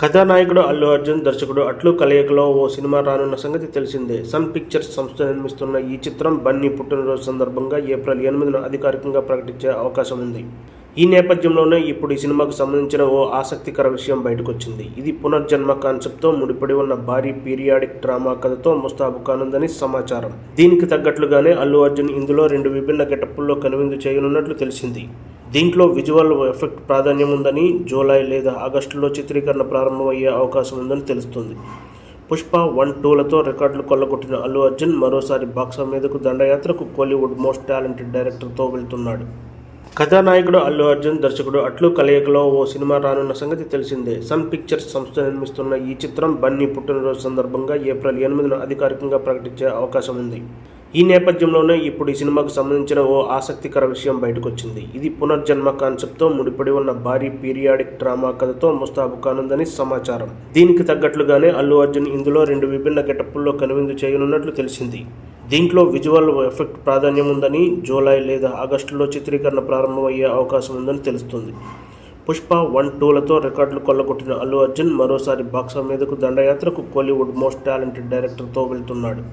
కథానాయకుడు అల్లు అర్జున్ దర్శకుడు అట్లు కలయికలో ఓ సినిమా రానున్న సంగతి తెలిసిందే. సన్ పిక్చర్స్ సంస్థ నిర్మిస్తున్న ఈ చిత్రం బన్నీ పుట్టినరోజు సందర్భంగా ఏప్రిల్ ఎనిమిదిన అధికారికంగా ప్రకటించే అవకాశం ఉంది. ఈ నేపథ్యంలోనే ఇప్పుడు ఈ సినిమాకు సంబంధించిన ఓ ఆసక్తికర విషయం బయటకొచ్చింది. ఇది పునర్జన్మ కాన్సెప్ట్తో ముడిపడి ఉన్న భారీ పీరియాడిక్ డ్రామా కథతో ముస్తాబు కానుందని సమాచారం. దీనికి తగ్గట్లుగానే అల్లు అర్జున్ ఇందులో రెండు విభిన్న గెటప్పుల్లో కనువిందు చేయనున్నట్లు తెలిసింది. దీంట్లో విజువల్ ఎఫెక్ట్ ప్రాధాన్యం ఉందని జూలై లేదా ఆగస్టులో చిత్రీకరణ ప్రారంభమయ్యే అవకాశం ఉందని తెలుస్తుంది. పుష్ప వన్ టూలతో రికార్డులు కొల్లగొట్టిన అల్లు అర్జున్ మరోసారి బాక్సా మీదకు దండయాత్రకు కోలీవుడ్ మోస్ట్ టాలెంటెడ్ డైరెక్టర్తో వెళ్తున్నాడు. కథానాయకుడు అల్లు అర్జున్ దర్శకుడు అట్లు కలయికలో ఓ సినిమా రానున్న సంగతి తెలిసిందే. సన్ పిక్చర్స్ సంస్థ నిర్మిస్తున్న ఈ చిత్రం బన్నీ పుట్టినరోజు సందర్భంగా ఏప్రిల్ ఎనిమిదిన అధికారికంగా ప్రకటించే అవకాశం ఉంది. ఈ నేపథ్యంలోనే ఇప్పుడు ఈ సినిమాకు సంబంధించిన ఓ ఆసక్తికర విషయం బయటకొచ్చింది. ఇది పునర్జన్మ కాన్సెప్ట్తో ముడిపడి ఉన్న భారీ పీరియాడిక్ డ్రామా కథతో ముస్తాబు కానుందని సమాచారం. దీనికి తగ్గట్లుగానే అల్లు అర్జున్ ఇందులో రెండు విభిన్న గెటప్పుల్లో కనువిందు చేయనున్నట్లు తెలిసింది. దీంట్లో విజువల్ ఎఫెక్ట్ ప్రాధాన్యం ఉందని జూలై లేదా ఆగస్టులో చిత్రీకరణ ప్రారంభమయ్యే అవకాశం ఉందని తెలుస్తుంది. పుష్ప వన్ టూలతో రికార్డులు కొల్లగొట్టిన అల్లు అర్జున్ మరోసారి బాక్సా మీదకు దండయాత్రకు కోలీవుడ్ మోస్ట్ టాలెంటెడ్ డైరెక్టర్తో వెళ్తున్నాడు.